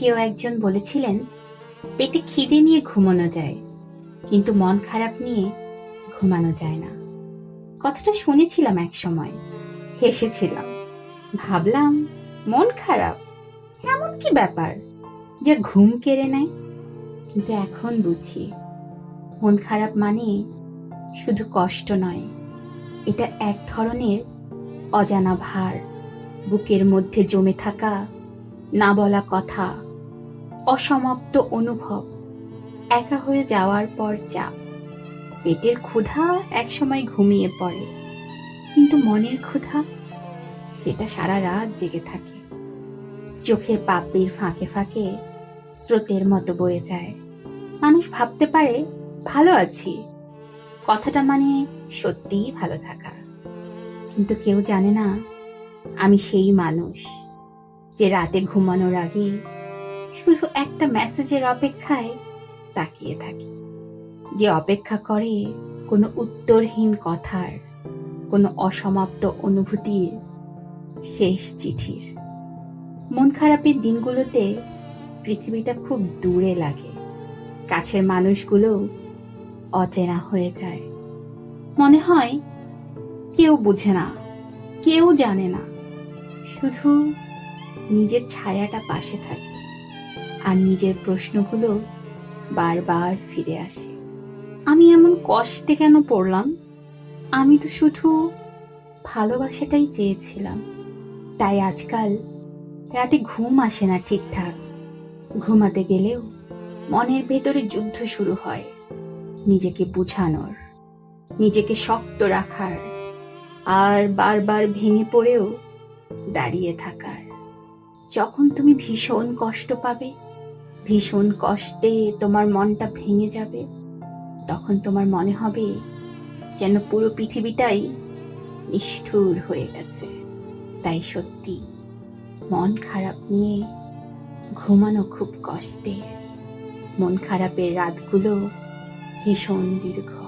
কেউ একজন বলেছিলেন, পেটে খিদে নিয়ে ঘুমানো যায়, কিন্তু মন খারাপ নিয়ে ঘুমানো যায় না। কথাটা শুনেছিলাম এক সময়, হেসেছিলাম। ভাবলাম, মন খারাপ, এমন কি ব্যাপার যে ঘুম কেড়ে নেয়? কিন্তু এখন বুঝি, মন খারাপ মানে শুধু কষ্ট নয়, এটা এক ধরনের অজানা ভার, বুকের মধ্যে জমে থাকা না বলা কথা। অসমাপ্ত অনুভব। একা হয়ে যাওয়ার পর চাপ পেটের ক্ষুধা একসময় ঘুমিয়ে পড়ে। কিন্তু মনের ক্ষুধা, সেটা সারা রাত জেগে থাকে। চোখের পাপড়ির ফাঁকে ফাঁকে স্রোতের মতো বয়ে যায়। মানুষ ভাবতে পারে, ভালো আছি। কথাটা মানে সত্যিই ভালো থাকা। কিন্তু কেউ জানে না, আমি সেই মানুষ যে রাতে ঘুমানোর আগে শুধু একটা মেসেজের অপেক্ষায় তাকিয়ে থাকি। যে অপেক্ষা করে কোনো উত্তরহীন কথার, কোনো অসমাপ্ত অনুভূতির শেষ চিঠির। মন খারাপের দিনগুলোতে পৃথিবীটা খুব দূরে লাগে। কাছের মানুষগুলো অচেনা হয়ে যায়। মনে হয় কেউ বুঝে না, কেউ জানে না। শুধু নিজের ছায়াটা পাশে থাকে। আর নিজের প্রশ্নগুলো বারবার ফিরে আসে। আমি এমন কষ্টে কেন পড়লাম? আমি তো শুধু ভালোবাসাটাই চেয়েছিলাম। তাই আজকাল রাতে ঘুম আসে না ঠিকঠাক। ঘুমাতে গেলেও মনের ভেতরে যুদ্ধ শুরু হয় নিজেকে বুঝানোর, নিজেকে শক্ত রাখার, আর বারবার ভেঙে পড়েও দাঁড়িয়ে থাকার। যখন তুমি ভীষণ কষ্ট পাবে ভীষণ কষ্টে তোমার মনটা ভেঙে যাবে। তখন তোমার মনে হবে যেন পুরো পৃথিবীটাই নিষ্ঠুর হয়ে গেছে। তাই সত্যি, মন খারাপ নিয়ে ঘুমানো খুব কষ্টে। মন খারাপের রাতগুলো ভীষণ দীর্ঘ।